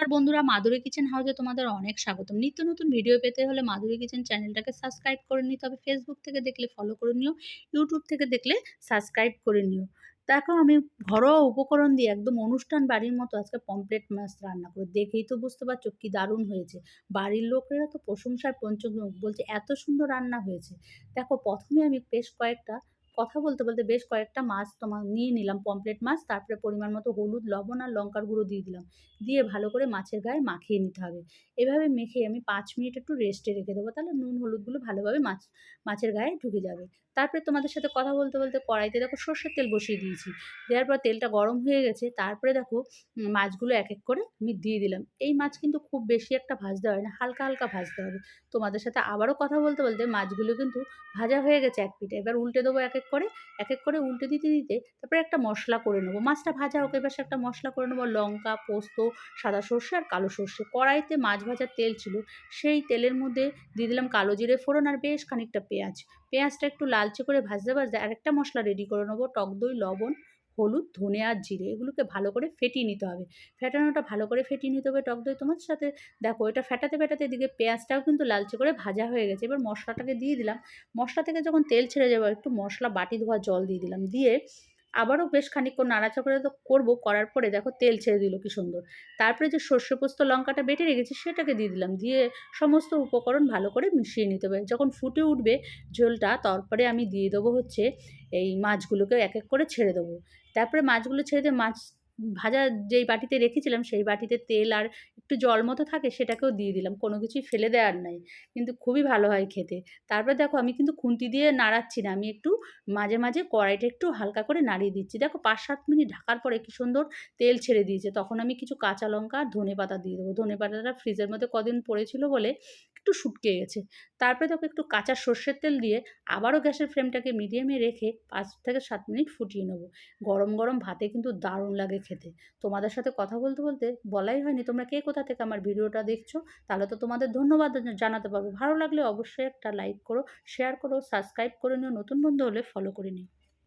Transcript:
নমস্কার বন্ধুরা, মাধুরী কিচেন হাউসে তোমাদের অনেক স্বাগতম। নিত্য নতুন ভিডিও পেতে হলে মাধুরী কিচেন চ্যানেলটাকে সাবস্ক্রাইব করে নিতে হবে। ফেসবুক থেকে দেখলে ফলো করে নিও ইউটিউব থেকে দেখলে সাবস্ক্রাইব করে নিও। দেখো, আমি ঘরোয়া উপকরণ দিয়ে একদম অনুষ্ঠান বাড়ির মতো আজকে পমপ্লেট মাছ রান্না করে দেখেই তো বুঝতে পারছ কি দারুণ হয়েছে। বাড়ির লোকেরা তো প্রশংসার পঞ্চমুখ, বলছে এত সুন্দর রান্না হয়েছে। দেখো, প্রথমে আমি বেশ কয়েকটা কথা বলতে বলতে বেশ কয়েকটা মাছ তোমার নিয়ে নিলাম পমপ্লেট মাছ, তারপরে পরিমাণ মতো হলুদ, লবণ আর লঙ্কার গুঁড়ো দিয়ে দিলাম। দিয়ে ভালো করে মাছের গায়ে মাখিয়ে নিতে হবে। এভাবে মেখে আমি পাঁচ মিনিট একটু রেস্টে রেখে দেবো, তাহলে নুন হলুদগুলো ভালোভাবে মাছ, মাছের গায়ে ঢুকে যাবে। তারপরে তোমাদের সাথে কথা বলতে বলতে কড়াইতে দেখো সর্ষের তেল বসিয়ে দিয়েছি। দেওয়ার পর তেলটা গরম হয়ে গেছে, তারপরে দেখো মাছগুলো এক এক করে আমি দিয়ে দিলাম। এই মাছ কিন্তু খুব বেশি একটা ভাজতে হয় না, হালকা হালকা ভাজতে হবে। তোমাদের সাথে আবারও কথা বলতে বলতে মাছগুলো কিন্তু ভাজা হয়ে গেছে এক পিঠে। এবার উল্টে দেবো এক এক করে এক এক করে উল্টে দিতে দিতে তারপরে একটা মশলা করে নেব। মাছটা ভাজা হোক, এবার একটা মশলা করে নেব, লঙ্কা, পোস্ত, সাদা সর্ষে আর কালো সর্ষে। কড়াইতে মাছ ভাজার তেল ছিল, সেই তেলের মধ্যে দিয়ে দিলাম কালো জিরে ফোড়ন আর বেশ খানিকটা পেঁয়াজ। পেঁয়াজটা একটু লালচে করে ভাজতে ভাজতে আরেকটা মশলা রেডি করে নেব, টক দই, লবণ হলুদ, ধনে আর জিরে এগুলোকে ভালো করে ফেটিয়ে নিতে হবে। ফেটানোটা ভালো করে ফেটিয়ে নিতে হবে টক দই তোমার। সাথে দেখো এটা ফেটাতে ফেটাতে এদিকে পেঁয়াজটাও কিন্তু লালচে করে ভাজা হয়ে গেছে। এবার মশলাটাকে দিয়ে দিলাম। মশলা থেকে যখন তেল ছেড়ে যাবে, একটু মশলা বাটি ধোয়া জল দিয়ে দিলাম। দিয়ে আবারও বেশ খানিকক্ষণ নাড়াচা করে তো করব, করার পরে দেখো তেল ছেড়ে দিল, কি সুন্দর। তারপরে যে সর্ষে পোস্ত, লঙ্কাটা বেটে রেখেছি, সেটাকে দিয়ে দিলাম। দিয়ে সমস্ত উপকরণ ভালো করে মিশিয়ে নিতে হবে। যখন ফুটে উঠবে ঝোলটা, তারপরে আমি দিয়ে দেবো হচ্ছে এই মাছগুলোকে এক এক করে ছেড়ে দেবো। তারপরে মাছগুলো ছেড়ে দিয়ে মাছ ভাজা যেই বাটিতে রেখেছিলাম, সেই বাটিতে তেল আর একটু জল মতো থাকে, সেটাকেও দিয়ে দিলাম। কোনো কিছুই ফেলে দেওয়ার নাই। কিন্তু খুবই ভালো হয় খেতে। তারপরে দেখো, আমি কিন্তু খুন্তি দিয়ে নাড়াচ্ছি না। আমি একটু মাঝে মাঝে কড়াইটা একটু হালকা করে নাড়িয়ে দিচ্ছি। দেখো পাঁচ সাত মিনিট ঢাকার পরে কি সুন্দর তেল ছেড়ে দিয়েছে। তখন আমি কিছু কাঁচা লঙ্কা আর ধনে পাতা দিয়ে দেবো। ধনে পাতাটা ফ্রিজের মধ্যে কদিন পড়েছিল বলে একটু শুটকে গেছে। তারপরে দেখো, একটু কাঁচা সর্ষের তেল দিয়ে আবারও গ্যাসের ফ্লেমটাকে মিডিয়ামে রেখে পাঁচ থেকে সাত মিনিট ফুটিয়ে নেব। গরম গরম ভাতে কিন্তু দারুণ লাগে খেতে। তোমাদের সাথে কথা বলতে বলতে বলাই হয়নি। তোমরা কে কোথা থেকে আমার ভিডিওটা দেখছ? তাহলে তো তোমাদের ধন্যবাদ জানাতে পারবে। ভালো লাগলে অবশ্যই একটা লাইক করো শেয়ার করো সাবস্ক্রাইব করে নিও। নতুন বন্ধু হলে ফলো করে নিও।